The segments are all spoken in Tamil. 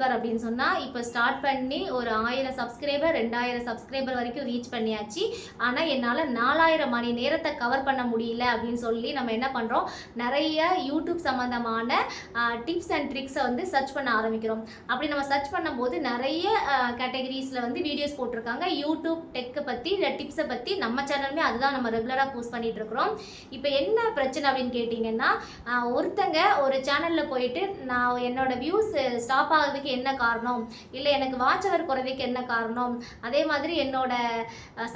யூடியூபர் அப்படின்னு சொன்னால் இப்போ ஸ்டார்ட் பண்ணி ஒரு ஆயிரம் சப்ஸ்கிரைபர் ரெண்டாயிரம் சப்ஸ்கிரைபர் வரைக்கும் ரீச் பண்ணியாச்சு. ஆனால் என்னால் நாலாயிரம் மணி நேரத்தை கவர் பண்ண முடியல அப்படின்னு சொல்லி நம்ம என்ன பண்ணுறோம் நிறைய யூடியூப் சம்மந்தமான டிப்ஸ் அண்ட் ட்ரிக்ஸை வந்து சர்ச் பண்ண ஆரம்பிக்கிறோம். அப்படி நம்ம சர்ச் பண்ணும்போது நிறைய கேட்டகரிஸில் வந்து வீடியோஸ் போட்டிருக்காங்க. யூடியூப் டெக்கை பற்றி இல்லை டிப்ஸை பற்றி நம்ம சேனலுமே அதுதான் நம்ம ரெகுலராக போஸ்ட் பண்ணிகிட்டு இருக்கிறோம். இப்போ என்ன பிரச்சனை அப்படின்னு கேட்டிங்கன்னா ஒருத்தங்க ஒரு சேனலில் போயிட்டு நான் என்னோட வியூஸ் ஸ்டாப் என்ன காரணம்? இல்லை எனக்கு வாட்ச் அவர் குறைவுக்கு என்ன காரணம்? அதே மாதிரி என்னோட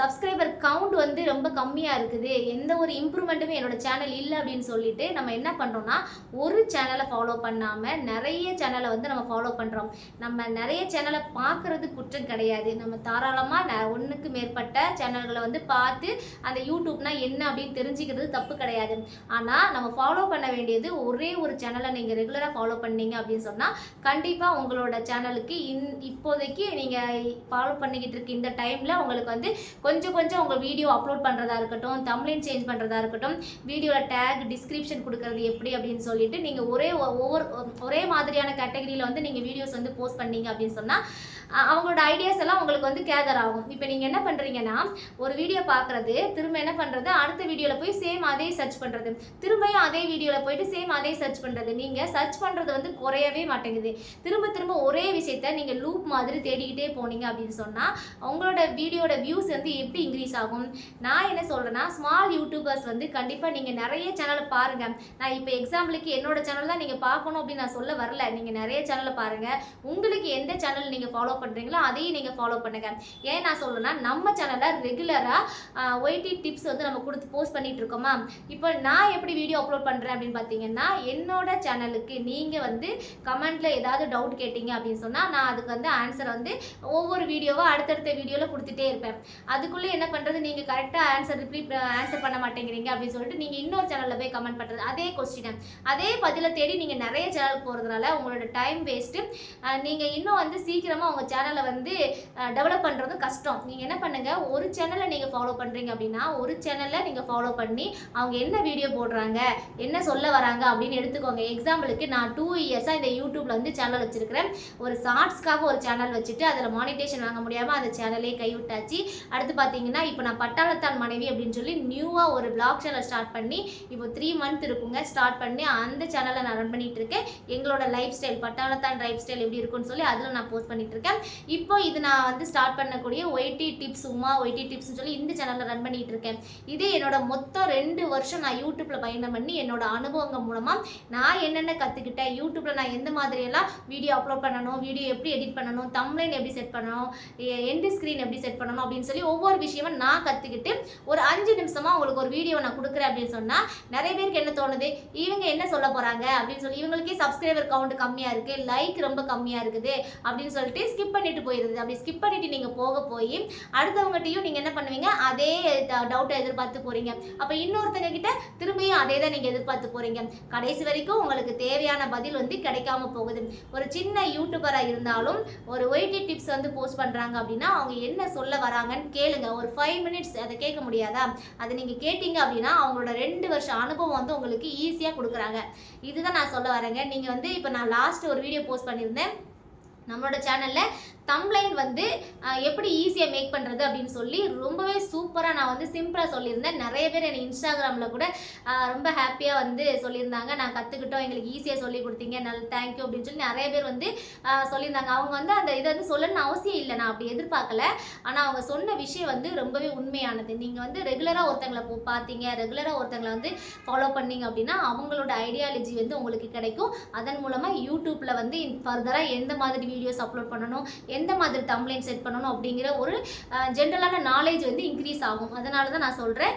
சப்ஸ்கிரைபர் கவுண்ட் வந்து ரொம்ப கம்மியாக இருக்குது. எந்த ஒரு இம்ப்ரூவ்மெண்ட்டுமே என்னோட சேனல் இல்லை அப்படின்னு சொல்லிட்டு நம்ம என்ன பண்ணுறோம்னா ஒரு சேனலை ஃபாலோ பண்ணாமல் நிறைய சேனலை வந்து நம்ம ஃபாலோ பண்ணுறோம் நம்ம நிறைய சேனலை பார்க்குறது குற்றம் கிடையாது. நம்ம தாராளமாக ஒன்றுக்கு மேற்பட்ட சேனல்களை வந்து பார்த்து அந்த யூடியூப்னா என்ன அப்படின்னு தெரிஞ்சுக்கிறது தப்பு கிடையாது. ஆனால் நம்ம ஃபாலோ பண்ண வேண்டியது ஒரே ஒரு சேனலை நீங்கள் ரெகுலராக ஃபாலோ பண்ணீங்க அப்படின்னு சொன்னால் கண்டிப்பாக உங்களோட சேனலுக்கு இன் இப்போதைக்கு நீங்கள் ஃபாலோ பண்ணிக்கிட்டு இருக்க இந்த டைமில் உங்களுக்கு வந்து கொஞ்சம் கொஞ்சம் உங்கள் வீடியோ அப்லோட் பண்ணுறதா இருக்கட்டும் தம்ப்ளைன் சேஞ்ச் பண்ணுறதா இருக்கட்டும் வீடியோவில் டேக் டிஸ்கிரிப்ஷன் கொடுக்குறது எப்படி அப்படின்னு சொல்லிட்டு நீங்கள் ஒரே ஒ- ஒவ்வொரு ஒரே மாதிரியான கேட்டகரியில் வந்து நீங்கள் வீடியோஸ் வந்து போஸ்ட் பண்ணீங்க அப்படின்னு சொன்னால் அவங்களோட ஐடியாஸ் எல்லாம் உங்களுக்கு வந்து கேதர் ஆகும். இப்போ நீங்கள் என்ன பண்ணுறீங்கன்னா ஒரு வீடியோ பார்க்குறது திரும்ப என்ன பண்ணுறது அடுத்த வீடியோவில் போய் சேம் அதே சர்ச் பண்ணுறது திரும்பியும் அதே வீடியோவில் போயிட்டு சேம் அதே சர்ச் பண்ணுறது நீங்கள் சர்ச் பண்ணுறது வந்து குறையவே மாட்டேங்குது. திரும்ப திரும்ப ஒரே விஷயத்த நீங்கள் லூப் மாதிரி தேடிக்கிட்டே போனீங்க அப்படின்னு சொன்னால் உங்களோட வீடியோட வியூஸ் வந்து எப்படி இன்க்ரீஸ் ஆகும்? நான் என்ன சொல்கிறேன்னா ஸ்மால் யூடியூபர்ஸ் வந்து கண்டிப்பாக நீங்கள் நிறைய சேனலை பாருங்கள் நான் இப்போ எக்ஸாம்பிளுக்கு என்னோட சேனல் தான் நீங்கள் பார்க்கணும் அப்படின்னு நான் சொல்ல வரல. நீங்கள் நிறைய சேனலை பாருங்கள் உங்களுக்கு எந்த சேனல் நீங்கள் ஃபாலோ பண்ணுறீங்களோ அதையும் நீங்கள் ஃபாலோ பண்ணுங்கள் ஏன் நான் சொல்லணும்னா நம்ம சேனலில் ரெகுலராக ஒய்டி டிப்ஸ் வந்து நம்ம கொடுத்து போஸ்ட் பண்ணிட்டு இருக்கோமா இப்போ நான் எப்படி வீடியோ அப்லோட் பண்ணுறேன் அப்படின்னு பார்த்தீங்கன்னா என்னோட சேனலுக்கு நீங்கள் வந்து கமெண்ட்ல ஏதாவது டவுட் கேட்டீங்க அப்படின்னு சொன்னால் நான் அதுக்கு வந்து ஆன்சர் வந்து ஒவ்வொரு வீடியோவாக அடுத்தடுத்த வீடியோவில் கொடுத்துட்டே இருப்பேன். அதுக்குள்ளே என்ன பண்ணுறது நீங்கள் கரெக்டாக ஆன்சர் ரிப்ளை ஆன்சர் பண்ண மாட்டேங்கிறீங்க அப்படின்னு சொல்லிட்டு நீங்கள் இன்னொரு சேனலில் போய் கமெண்ட் பண்ணுறது அதே கொஸ்டினை அதே பதிலை தேடி நீங்கள் நிறைய சேனலுக்கு போகிறதுனால உங்களோட டைம் வேஸ்ட்டு நீங்கள் இன்னும் வந்து சீக்கிரமாக உங்கள் சேனலை வந்து டெவலப் பண்ணுறதும் கஷ்டம். நீங்கள் என்ன பண்ணுங்கள் ஒரு சேனலை நீங்கள் ஃபாலோ பண்ணுறீங்க அப்படின்னா ஒரு சேனலை நீங்கள் ஃபாலோ பண்ணி அவங்க என்ன வீடியோ போடுறாங்க என்ன சொல்ல வராங்க அப்படின்னு எடுத்துக்கோங்க. எக்ஸாம்பிளுக்கு நான் டூ இயர்ஸாக இந்த யூடியூப்பில் வந்து சேனல் வச்சுருக்கிறேன். ஒரு ஷார்ட்ஸ்க்காக ஒரு சேனல் வச்சுட்டு அதில் மானிட்டேஷன் வாங்க முடியாமல் அந்த சேனலே கைவிட்டாச்சு அடுத்து பார்த்தீங்கன்னா இப்போ நான் பட்டாளத்தான் மனைவி அப்படின்னு சொல்லி நியூவாக ஒரு பிளாக் சேனல் ஸ்டார்ட் பண்ணி இப்போ த்ரீ மந்த் இருக்குங்க. ஸ்டார்ட் பண்ணி அந்த சேனலை நான் ரன் பண்ணிகிட்டு இருக்கேன். எங்களோட லைஃப் ஸ்டைல் பட்டாளத்தான் லைஃப் ஸ்டைல் எப்படி இருக்குன்னு சொல்லி அதில் நான் போஸ்ட் பண்ணிகிட்டு இருக்கேன். இப்போ இது நான் வந்து ஸ்டார்ட் பண்ணக்கூடிய ஒய்டி டிப்ஸ் உமா ஒய்டி டிப்ஸ்னு சொல்லி இந்த சேனலில் ரன் பண்ணிட்டு இருக்கேன் இது என்னோட மொத்தம் ரெண்டு வருஷம் நான் யூடியூப்ல பயணம் பண்ணி என்னோட அனுபவங்கள் மூலமாக நான் என்னென்ன கற்றுக்கிட்டேன் யூடியூப்ல நான் எந்த மாதிரியெல்லாம் வீடியோ அப்லோட் பண்ணணும் வீடியோ எப்படி எடிட் பண்ணணும் தம்லைன் எப்படி செட் பண்ணணும் எண்டு ஸ்க்ரீன் எப்படி செட் பண்ணணும் அப்படின்னு சொல்லி ஒவ்வொரு விஷயமும் நான் கற்றுக்கிட்டு ஒரு அஞ்சு நிமிஷமாக உங்களுக்கு ஒரு வீடியோ நான் கொடுக்குறேன் அப்படின்னு சொன்னால் நிறைய பேருக்கு என்ன தோணுது? இவங்க என்ன சொல்ல போகிறாங்க அப்படின்னு சொல்லி இவங்களுக்கே சப்ஸ்கிரைபர் கவுண்ட் கம்மியாக இருக்குது லைக் ரொம்ப கம்மியாக இருக்குது அப்படின்னு சொல்லிட்டு ஸ்கிப் பண்ணிட்டு போயிடுது அப்படி ஸ்கிப் பண்ணிட்டு நீங்கள் போக போய் அடுத்தவங்ககிட்டயும் நீங்கள் என்ன பண்ணுவீங்க? அதே டவுட்டை எதிர்பார்த்து போகிறீங்க அப்போ இன்னொருத்தங்க கிட்ட திரும்பியும் அதே தான் நீங்கள் எதிர்பார்த்து போகிறீங்க கடைசி வரைக்கும் உங்களுக்கு தேவையான பதில் வந்து கிடைக்காம போகுது. ஒரு சின்ன யூடியூபராக இருந்தாலும் ஒரு ஒயிட்டி டிப்ஸ் வந்து போஸ்ட் பண்ணுறாங்க அப்படின்னா அவங்க என்ன சொல்ல வராங்கன்னு கேளுங்க. ஒரு ஃபைவ் மினிட்ஸ் அதை கேட்க முடியாதா? அதை நீங்கள் கேட்டீங்க அப்படின்னா அவங்களோட ரெண்டு வருஷம் அனுபவம் வந்து உங்களுக்கு ஈஸியாக கொடுக்குறாங்க. இதுதான் நான் சொல்ல வரேங்க. நீங்கள் வந்து இப்போ நான் லாஸ்ட் ஒரு வீடியோ போஸ்ட் பண்ணியிருந்தேன். நம்மளோட சேனலில் தம்ப்லைன் வந்து எப்படி ஈஸியாக மேக் பண்ணுறது அப்படின்னு சொல்லி ரொம்பவே சூப்பராக நான் வந்து சிம்பிளாக சொல்லியிருந்தேன். நிறைய பேர் எனக்கு இன்ஸ்டாகிராமில் கூட ரொம்ப ஹாப்பியாக வந்து சொல்லியிருந்தாங்க. நான் கற்றுக்கிட்டோம் எங்களுக்கு ஈஸியாக சொல்லி கொடுத்தீங்க. நல்ல தேங்க்யூ அப்படின்னு சொல்லி நிறைய பேர் வந்து சொல்லியிருந்தாங்க. அவங்க வந்து அந்த இதை வந்து சொல்லணும்னு அவசியம் இல்லை. நான் அப்படி எதிர்பார்க்கல. ஆனால் அவங்க சொன்ன விஷயம் வந்து ரொம்பவே உண்மையானது. நீங்கள் வந்து ரெகுலராக ஒருத்தங்களை பார்த்தீங்க. ரெகுலராக ஒருத்தங்களை வந்து ஃபாலோ பண்ணீங்க அப்படின்னா அவங்களோட ஐடியாலஜி வந்து உங்களுக்கு கிடைக்கும். அதன் மூலமாக யூடியூப்பில் வந்து ஃபர்தராக எந்த மாதிரி வீடியோஸ் அப்லோட் பண்ணணும்? எந்த மாதிரி தம்ப்ளைன் செட் பண்ணணும் அப்படிங்கிற ஒரு ஜென்ரலான நாலேஜ் வந்து இன்க்ரீஸ் ஆகும். அதனால தான் நான் சொல்கிறேன்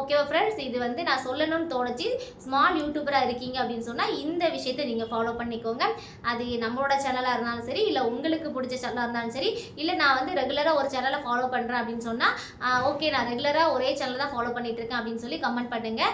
ஓகேவா ஃப்ரெண்ட்ஸ் இது வந்து நான் சொல்லணும்னு தோணுச்சு. ஸ்மால் யூடியூபராக இருக்கீங்க அப்படின்னு சொன்னால் இந்த விஷயத்தை நீங்கள் ஃபாலோ பண்ணிக்கோங்க. அது நம்மளோட சேனலாக இருந்தாலும் சரி இல்லை உங்களுக்கு பிடிச்ச சேனலாக இருந்தாலும் சரி இல்லை நான் வந்து ரெகுலராக ஒரு சேனலை ஃபாலோ பண்ணுறேன் அப்படின்னு சொன்னால் ஓகே நான் ரெகுலராக ஒரே சேனல் தான் ஃபாலோ பண்ணிட்டு இருக்கேன் அப்படின்னு சொல்லி கமெண்ட் பண்ணுங்கள்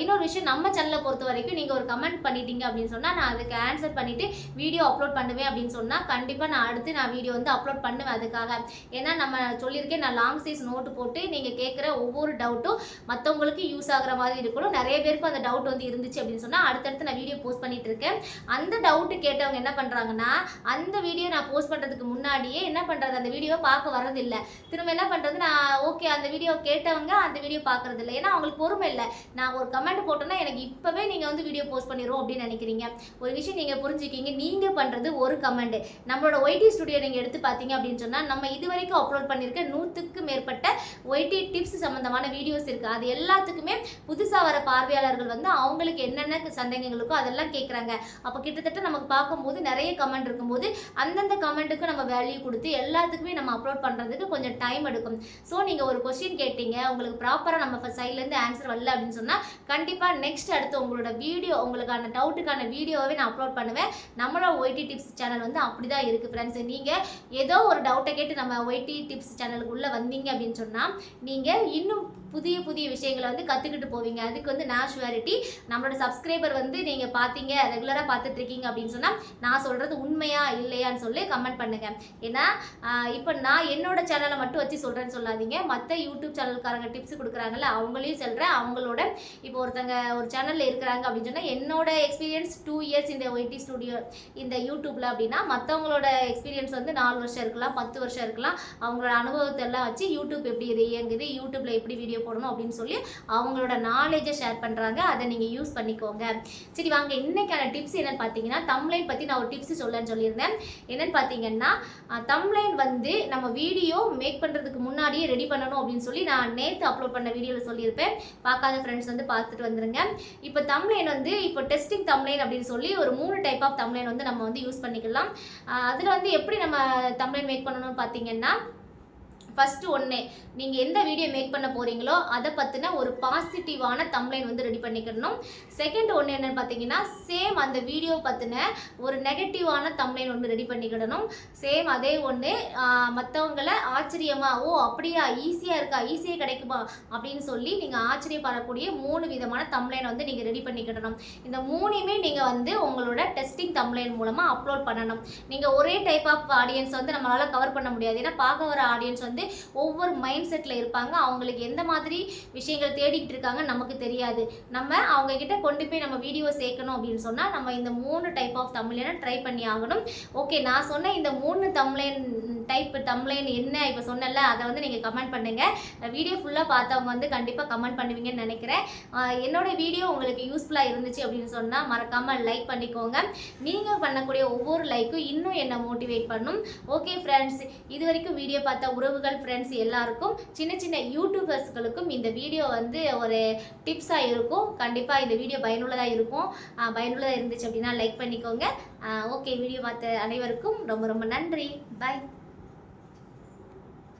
இன்னொரு விஷயம் நம்ம சேனலை பொறுத்த வரைக்கும் நீங்கள் ஒரு கமெண்ட் பண்ணிட்டீங்க அப்படின்னு சொன்னால் நான் அதுக்கு ஆன்சர் பண்ணிவிட்டு வீடியோ அப்லோட் பண்ணுவேன் அப்படின்னு சொன்னால் கண்டிப்பாக நான் அடுத்து நான் வீடியோ வந்து அப்லோட் பண்ணுவேன் அதுக்காக. ஏன்னா நம்ம சொல்லியிருக்கேன் நான் லாங் சைஸ் நோட்டு போட்டு நீங்கள் கேட்குற ஒவ்வொரு டவுட்டும் மற்றவங்களுக்கு யூஸ் ஆகுற மாதிரி இருக்கணும். நிறைய பேருக்கு அந்த டவுட் வந்து இருந்துச்சு அப்படின்னு சொன்னால் அடுத்தடுத்து நான் வீடியோ போஸ்ட் பண்ணிட்டு இருக்கேன். அந்த டவுட்டு கேட்டவங்க என்ன பண்ணுறாங்கன்னா அந்த வீடியோ நான் போஸ்ட் பண்ணுறதுக்கு முன்னாடியே என்ன பண்ணுறது அந்த வீடியோவை பார்க்க வரதில்லை திரும்ப என்ன பண்ணுறது நான் ஓகே அந்த வீடியோ கேட்டவங்க அந்த வீடியோ பார்க்கறது இல்லை ஏன்னா அவங்களுக்கு பொறுமை இல்லை. நான் ஒரு கமெண்ட் போட்டோன்னா எனக்கு இப்போவே நீங்கள் வந்து வீடியோ போஸ்ட் பண்ணிடுவோம் அப்படின்னு நினைக்கிறீங்க. ஒரு விஷயம் நீங்கள் புரிஞ்சுக்கிங்க. நீங்கள் பண்ணுறது ஒரு கமெண்ட் நம்மளோட ஒயிட் ஸ்டுடியோ நீங்கள் எடுத்து பார்த்தீங்க அப்படின்னு சொன்னால் நம்ம இது வரைக்கும் அப்லோட் பண்ணியிருக்க நூற்றுக்கு மேற்பட்ட ஒய்டி டிப்ஸ் சம்மந்தமான வீடியோஸ் இருக்குது அது எல்லாத்துக்குமே புதுசாக வர பார்வையாளர்கள் வந்து அவங்களுக்கு என்னென்ன சந்தேகங்களுக்கோ அதெல்லாம் கேட்குறாங்க அப்போ கிட்டத்தட்ட நமக்கு பார்க்கும்போது நிறைய கமெண்ட் இருக்கும்போது அந்தந்த கமெண்ட்டுக்கு நம்ம வேல்யூ கொடுத்து எல்லாத்துக்குமே நம்ம அப்லோட் பண்ணுறதுக்கு கொஞ்சம் டைம் எடுக்கும். ஸோ நீங்கள் ஒரு கொஸ்டின் கேட்டீங்க உங்களுக்கு ப்ராப்பராக நம்ம சைட்லேருந்து ஆன்சர் வரல அப்படின்னு சொன்னால் கண்டிப்பாக நெக்ஸ்ட் அடுத்து உங்களோட வீடியோ உங்களுக்கான டவுட்டுக்கான வீடியோவே நான் அப்லோட் பண்ணுவேன். நம்மளோட ஒய்டி டிப்ஸ் சேனல் வந்து அப்படி தான் இருக்குது ஃப்ரெண்ட்ஸ் நீங்கள் ஏதோ ஒரு டவுட்டை கேட்டு நம்ம ஒய்டி டிப்ஸ் சேனலுக்கு உள்ளே வந்தீங்க அப்படின்னு சொன்னால் நீங்கள் இன்னும் புதிய புதிய விஷயங்களை வந்து கற்றுக்கிட்டு போவீங்க. அதுக்கு வந்து நான் நேச்சுவாலிட்டி நம்மளோட சப்ஸ்கிரைபர் வந்து நீங்கள் பார்த்தீங்க ரெகுலராக பார்த்துட்டு இருக்கீங்க அப்படின்னு சொன்னால் நான் சொல்கிறது உண்மையா இல்லையான்னு சொல்லி கமெண்ட் பண்ணுங்கள் ஏன்னா இப்போ நான் என்னோட சேனலை மட்டும் வச்சு சொல்கிறேன்னு சொல்லாதீங்க. மற்ற யூடியூப் சேனல்காரங்க டிப்ஸ் கொடுக்குறாங்கல்ல அவங்களையும் சொல்கிறேன் அவங்களோட இப்போ ஒருத்தங்க ஒரு சேனலில் இருக்கிறாங்க அப்படின்னு சொன்னால் என்னோட எக்ஸ்பீரியன்ஸ் டூ இயர்ஸ் இந்த ஒய்டி ஸ்டுடியோ இந்த யூடியூப்பில் அப்படின்னா மற்றவங்களோட எக்ஸ்பீரியன்ஸ் வந்து நாலு வருஷம் இருக்கலாம் பத்து வருஷம் இருக்கலாம். அவங்களோட அனுபவத்தை எல்லாம் வச்சு யூடியூப் எப்படி இது இயங்குது யூடியூப்பில் எப்படி வீடியோ போடணும் அப்படின்னு சொல்லி அவங்களோட நாலேஜை ஷேர் பண்ணுறாங்க அதை நீங்கள் யூஸ் பண்ணிக்கோங்க. சரி வாங்க. இன்னைக்கான டிப்ஸ் என்னன்னு பார்த்தீங்கன்னா தம்லைன் பற்றி நான் ஒரு டிப்ஸ் சொல்லன்னு சொல்லியிருந்தேன். என்னன்னு பார்த்தீங்கன்னா தம்லைன் வந்து நம்ம வீடியோ மேக் பண்ணுறதுக்கு முன்னாடியே ரெடி பண்ணணும் அப்படின்னு சொல்லி நான் நேற்று அப்லோட் பண்ண வீடியோவில் சொல்லியிருப்பேன். பார்க்காத ஃப்ரெண்ட்ஸ் வந்து பார்த்துட்டு வந்துருங்க. இப்போ தம்லைன் வந்து இப்போ டெஸ்டிங் தம்லைன் அப்படின்னு சொல்லி ஒரு மூணு டைப் ஆஃப் தம்லைன் வந்து நம்ம வந்து யூஸ் பண்ணிக்கலாம். அதில் வந்து எப்படி நம்ம தம்ப்ளைன் மேக் பண்ணணும்னு பார்த்தீங்கன்னா ஃபஸ்ட்டு ஒன்று நீங்கள் எந்த வீடியோ மேக் பண்ண போகிறீங்களோ அதை பற்றின ஒரு பாசிட்டிவான தம்ப்ளைன் வந்து ரெடி பண்ணிக்கிடணும். செகண்ட் ஒன்று என்னென்னு பார்த்தீங்கன்னா சேம் அந்த வீடியோ பற்றின ஒரு நெகட்டிவான தம்ப்ளைன் ஒன்று ரெடி பண்ணிக்கிடணும். சேம் அதே ஒன்று மற்றவங்களை ஆச்சரியமாக ஓ அப்படியா ஈஸியாக இருக்கா ஈஸியாக கிடைக்குமா அப்படின்னு சொல்லி நீங்கள் ஆச்சரியப்படக்கூடிய மூணு விதமான தம்ப்ளைனை வந்து நீங்கள் ரெடி பண்ணிக்கிடணும். இந்த மூணையுமே நீங்கள் வந்து உங்களோட டெஸ்டிங் தம்ப்ளைன் மூலமாக அப்லோட் பண்ணணும். நீங்கள் ஒரே டைப் ஆஃப் ஆடியன்ஸ் வந்து நம்மளால் கவர் பண்ண முடியாது. ஏன்னா பார்க்க வர ஆடியன்ஸ் வந்து ஒவ்வொரு மைண்ட் செட்டில் இருப்பாங்க. அவங்களுக்கு எந்த மாதிரி விஷயங்கள் தேடிக்கிட்டு இருக்காங்க நமக்கு தெரியாது. நம்ம அவங்க கிட்ட கொண்டு போய் நம்ம வீடியோ சேர்க்கணும் அப்படின்னு சொன்னால் நம்ம இந்த மூணு டைப் ஆஃப் தமிழனை ட்ரை பண்ணி ஆகணும். ஓகே நான் சொன்ன இந்த மூணு தமிழன் டைப் தமிழன் என்ன இப்போ சொன்னல அதை வந்து நீங்கள் கமெண்ட் பண்ணுங்கள் வீடியோ ஃபுல்லாக பார்த்தவங்க வந்து கண்டிப்பாக கமெண்ட் பண்ணுவீங்கன்னு நினைக்கிறேன். என்னோட வீடியோ உங்களுக்கு யூஸ்ஃபுல்லாக இருந்துச்சு அப்படின்னு சொன்னால் மறக்காமல் லைக் பண்ணிக்கோங்க. நீங்கள் பண்ணக்கூடிய ஒவ்வொரு லைக்கும் இன்னும் என்னை மோட்டிவேட் பண்ணும். ஓகே ஃப்ரெண்ட்ஸ் இது வரைக்கும் வீடியோ பார்த்த உறவுகள் ஃப்ரெண்ட்ஸ் எல்லாருக்கும் சின்ன சின்ன யூடியூபர்ஸ்களுக்கும் இந்த வீடியோ வந்து ஒரு டிப்ஸாக இருக்கும். கண்டிப்பாக இந்த வீடியோ பயனுள்ளதாக இருக்கும். பயனுள்ளதாக இருந்துச்சு அப்படின்னா லைக் பண்ணிக்கோங்க. ஓகே வீடியோ பார்த்த அனைவருக்கும் ரொம்ப ரொம்ப நன்றி. பாய்